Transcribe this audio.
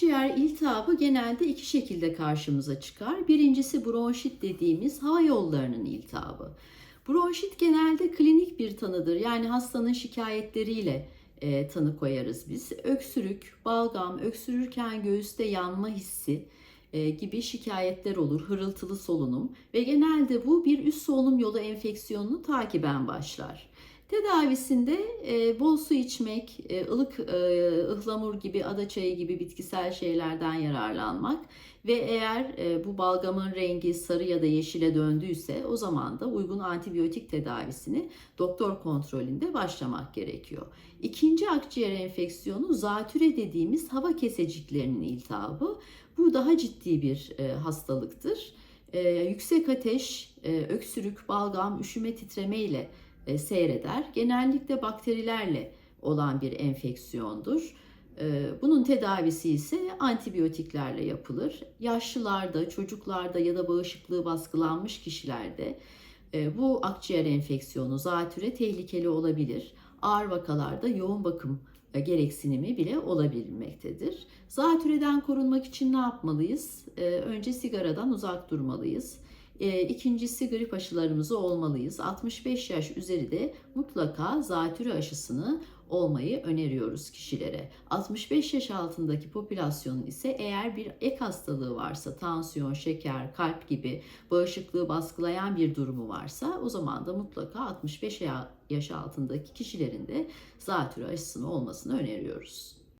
Akciğer iltihabı genelde iki şekilde karşımıza çıkar. Birincisi bronşit dediğimiz hava yollarının iltihabı. Bronşit genelde klinik bir tanıdır. Yani hastanın şikayetleriyle e, tanı koyarız biz. Öksürük, balgam, öksürürken göğüste yanma hissi e, gibi şikayetler olur. Hırıltılı solunum ve genelde bu bir üst solunum yolu enfeksiyonunu takiben başlar. Tedavisinde e, bol su içmek, e, ılık e, ıhlamur gibi, ada çayı gibi bitkisel şeylerden yararlanmak ve eğer e, bu balgamın rengi sarı ya da yeşile döndüyse o zaman da uygun antibiyotik tedavisini doktor kontrolünde başlamak gerekiyor. İkinci akciğer enfeksiyonu zatüre dediğimiz hava keseciklerinin iltihabı. Bu daha ciddi bir e, hastalıktır. E, yüksek ateş, e, öksürük, balgam, üşüme, titreme ile e, seyreder. Genellikle bakterilerle olan bir enfeksiyondur. E, Bunun tedavisi ise antibiyotiklerle yapılır. Yaşlılarda, çocuklarda ya da bağışıklığı baskılanmış kişilerde e, bu akciğer enfeksiyonu, zatüre tehlikeli olabilir. Ağır vakalarda yoğun bakım e, gereksinimi bile olabilmektedir. Zatürreden korunmak için ne yapmalıyız? E, Önce sigaradan uzak durmalıyız. E, İkincisi grip aşılarımızı olmalıyız. 65 yaş üzeri de mutlaka zatürre aşısını olmayı öneriyoruz kişilere. 65 yaş altındaki popülasyonun ise eğer bir ek hastalığı varsa, tansiyon, şeker, kalp gibi bağışıklığı baskılayan bir durumu varsa o zaman da mutlaka 65 yaş altındaki kişilerin de zatürre aşısını olmasını öneriyoruz.